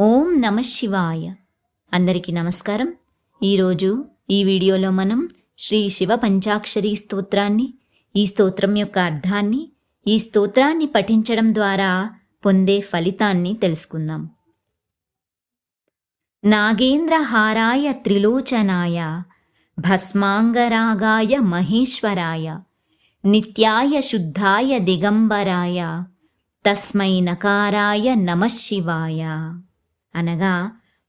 ఓం నమ శివాయ. అందరికీ నమస్కారం. ఈరోజు ఈ వీడియోలో మనం శ్రీ శివ పంచాక్షరి స్తోత్రాన్ని ఈ స్తోత్రం యొక్క అర్థాన్ని ఈ స్తోత్రాన్ని పఠించడం ద్వారా పొందే ఫలితాన్ని తెలుసుకుందాం. నాగేంద్రహారాయ త్రిలోచనాయ భస్మాంగరాగాయ మహేశ్వరాయ నిత్యాయ శుద్ధాయ దిగంబరాయ తస్మై నకారాయ నమః శివాయ. అనగా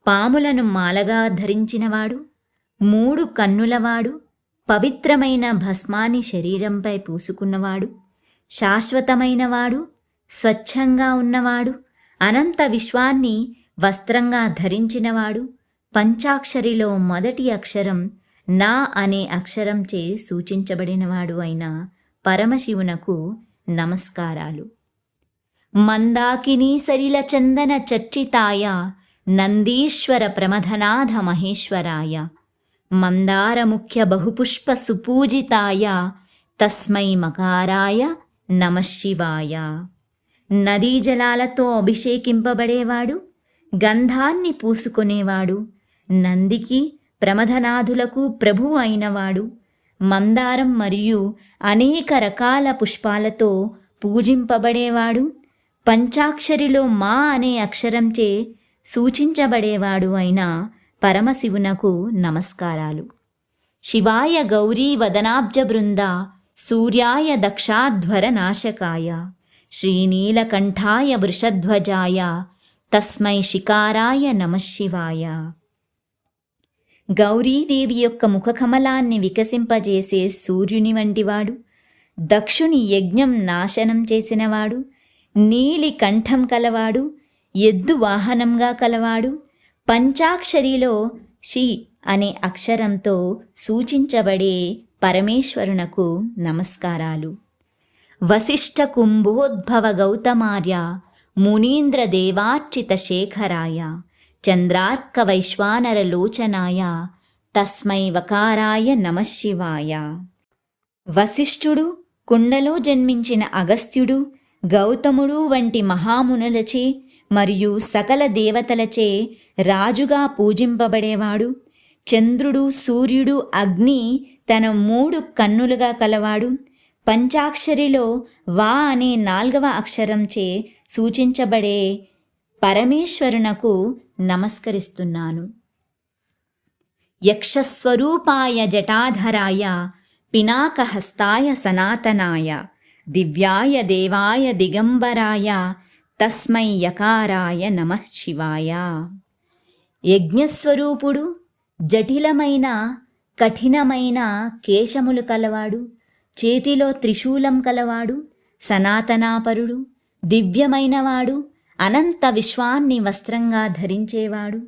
పాములను మాలగా ధరించినవాడు మూడు కన్నులవాడు పవిత్రమైన భస్మాన్ని శరీరంపై పూసుకున్నవాడు శాశ్వతమైనవాడు స్వచ్ఛంగా ఉన్నవాడు అనంత విశ్వాన్ని వస్త్రంగా ధరించినవాడు పంచాక్షరిలో మొదటి అక్షరం నా అనే అక్షరంచే సూచించబడినవాడు అయిన పరమశివునకు నమస్కారాలు. మందాకినీ సరిల చందన చర్చితాయ నందీశ్వర ప్రమథనాథ మహేశ్వరాయ మందార ముఖ్య బహుపుష్ప సుపూజితాయ తస్మై మకారాయ నమశివాయ నదీ జలాలతో అభిషేకింపబడేవాడు గంధాన్ని పూసుకునేవాడు నందికి ప్రమథనాథులకు ప్రభు అయినవాడు మందారం మరియు అనేక రకాల పుష్పాలతో పూజింపబడేవాడు పంచాక్షరిలో మా అనే అక్షరంచే సూచించబడేవాడు అయిన పరమశివునకు నమస్కారాలు. శివాయ గౌరీ వదనాబ్జ బృంద సూర్యాయ దక్షాధ్వర నాశకాయ. శ్రీనీలకంఠాయ వృషధ్వజాయ. తస్మై శికారాయ నమశివాయ గౌరీదేవి యొక్క ముఖకమలాన్ని వికసింపజేసే సూర్యుని వంటివాడు. దక్షుని యజ్ఞం నాశనం చేసినవాడు. నీలి కంఠం కలవాడు. ఎద్దు వాహనంగా కలవాడు. పంచాక్షరిలో షి అనే అక్షరంతో సూచించబడే పరమేశ్వరునకు నమస్కారాలు. వశిష్ఠ కుంభోద్భవ గౌతమార్య మునీంద్ర దేవార్చిత శేఖరాయ చంద్రార్క వైశ్వానర లోచనాయ తస్మై వకారాయ నమశివాయ వశిష్ఠుడు కుండలో జన్మించిన అగస్త్యుడు గౌతముడు వంటి మహామునులచే మరియు సకల దేవతలచే రాజుగా పూజింపబడేవాడు. చంద్రుడు సూర్యుడు అగ్ని తన మూడు కన్నులుగా కలవాడు. పంచాక్షరిలో వా అనే నాల్గవ అక్షరంచే సూచించబడే పరమేశ్వరునకు నమస్కరిస్తున్నాను. యక్షస్వరూపాయ జటాధరాయ పినాకహస్తాయ సనాతనాయ దివ్యాయ దేవాయ దిగంబరాయ తస్మై యకారాయ నమ శివాయ. యజ్ఞస్వరూపుడు జటిలమైన కఠినమైన కేశములు కలవాడు చేతిలో త్రిశూలం కలవాడు సనాతనాపరుడు దివ్యమైనవాడు అనంత విశ్వాన్ని వస్త్రంగా ధరించేవాడు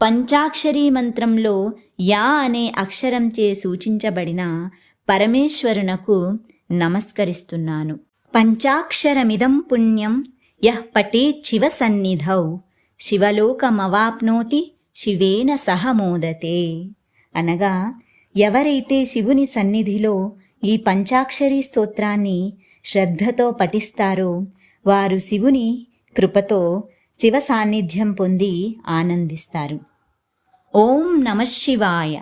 పంచాక్షరీ మంత్రంలో యా అనే అక్షరంచే సూచించబడిన పరమేశ్వరునకు నమస్కరిస్తున్నాను. పంచాక్షరమిదం పుణ్యం యః పఠేత్ శివ సన్నిధౌ. శివలోకమవాప్నోతి శివేన సహమోదతే అనగా ఎవరైతే శివుని సన్నిధిలో ఈ పంచాక్షరి స్తోత్రాన్ని శ్రద్ధతో పఠిస్తారో వారు శివుని కృపతో శివ సాన్నిధ్యం పొంది ఆనందిస్తారు. ఓం నమ శివాయ.